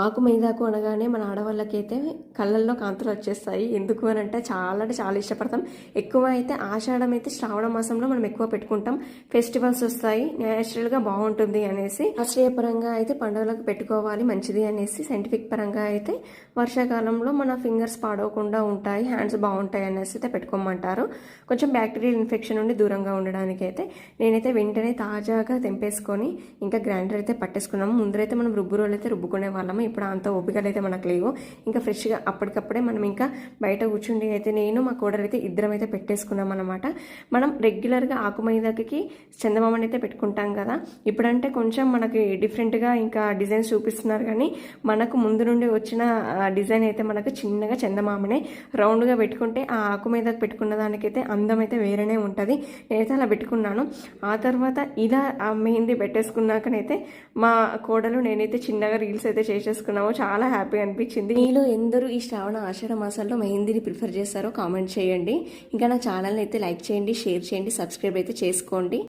ఆకు మైదాకు అనగానే మన ఆడవాళ్ళకైతే కళ్ళల్లో కాంతులు వచ్చేస్తాయి. ఎందుకు అని అంటే చాలా అంటే చాలా ఇష్టపడతాం. ఎక్కువ అయితే ఆషాఢం అయితే శ్రావణ మాసంలో మనం ఎక్కువ పెట్టుకుంటాం. ఫెస్టివల్స్ వస్తాయి. న్యాచురల్గా బాగుంటుంది అనేసి ఆశ్రయపరంగా అయితే పండుగలకు పెట్టుకోవాలి. మంచిది అనేసి సైంటిఫిక్ పరంగా అయితే వర్షాకాలంలో మన ఫింగర్స్ పాడవకుండా ఉంటాయి. హ్యాండ్స్ బాగుంటాయి అనేసి అయితే పెట్టుకోమంటారు. కొంచెం బ్యాక్టీరియల్ ఇన్ఫెక్షన్ నుండి దూరంగా ఉండడానికి అయితే నేనైతే వెంటనే తాజాగా తెంపేసుకొని ఇంకా గ్రైండర్ అయితే పట్టేసుకున్నాము. ముందరైతే మనం రుబ్బు రోజులు అయితే రుబ్బుకునే వాళ్ళము ఇప్పుడు అంత ఓపికలు అయితే మనకు లేవు. ఇంకా ఫ్రెష్గా అప్పటికప్పుడే మనం ఇంకా బయట కూర్చుండి అయితే నేను మా కోడలు అయితే ఇద్దరం అయితే పెట్టేసుకున్నాం అనమాట మనం రెగ్యులర్గా ఆకు మైదాకి చందమామని అయితే పెట్టుకుంటాం కదా. ఇప్పుడంటే కొంచెం మనకి డిఫరెంట్గా ఇంకా డిజైన్స్ చూపిస్తున్నారు కానీ మనకు ముందు నుండి వచ్చిన డిజైన్ అయితే మనకు చిన్నగా చందమామనే రౌండ్గా పెట్టుకుంటే ఆ ఆకు మీదకి పెట్టుకున్న దానికైతే అందం అయితే వేరేనే ఉంటుంది. నేనైతే అలా పెట్టుకున్నాను. ఆ తర్వాత ఇలా ఆ మెహందీ పెట్టేసుకున్నాకనైతే మా కోడలు నేనైతే చిన్నగా రీల్స్ అయితే చేసుకున్నాము. చాలా హ్యాపీగా అనిపించింది. మీలో ఎందరూ ఈ శ్రావణ ఆషాఢ మాసాల్లో మెహందీని ప్రిఫర్ చేస్తారో కామెంట్ చేయండి. ఇంకా నా ఛానల్ని అయితే లైక్ చేయండి షేర్ చేయండి సబ్స్క్రైబ్ అయితే చేసుకోండి.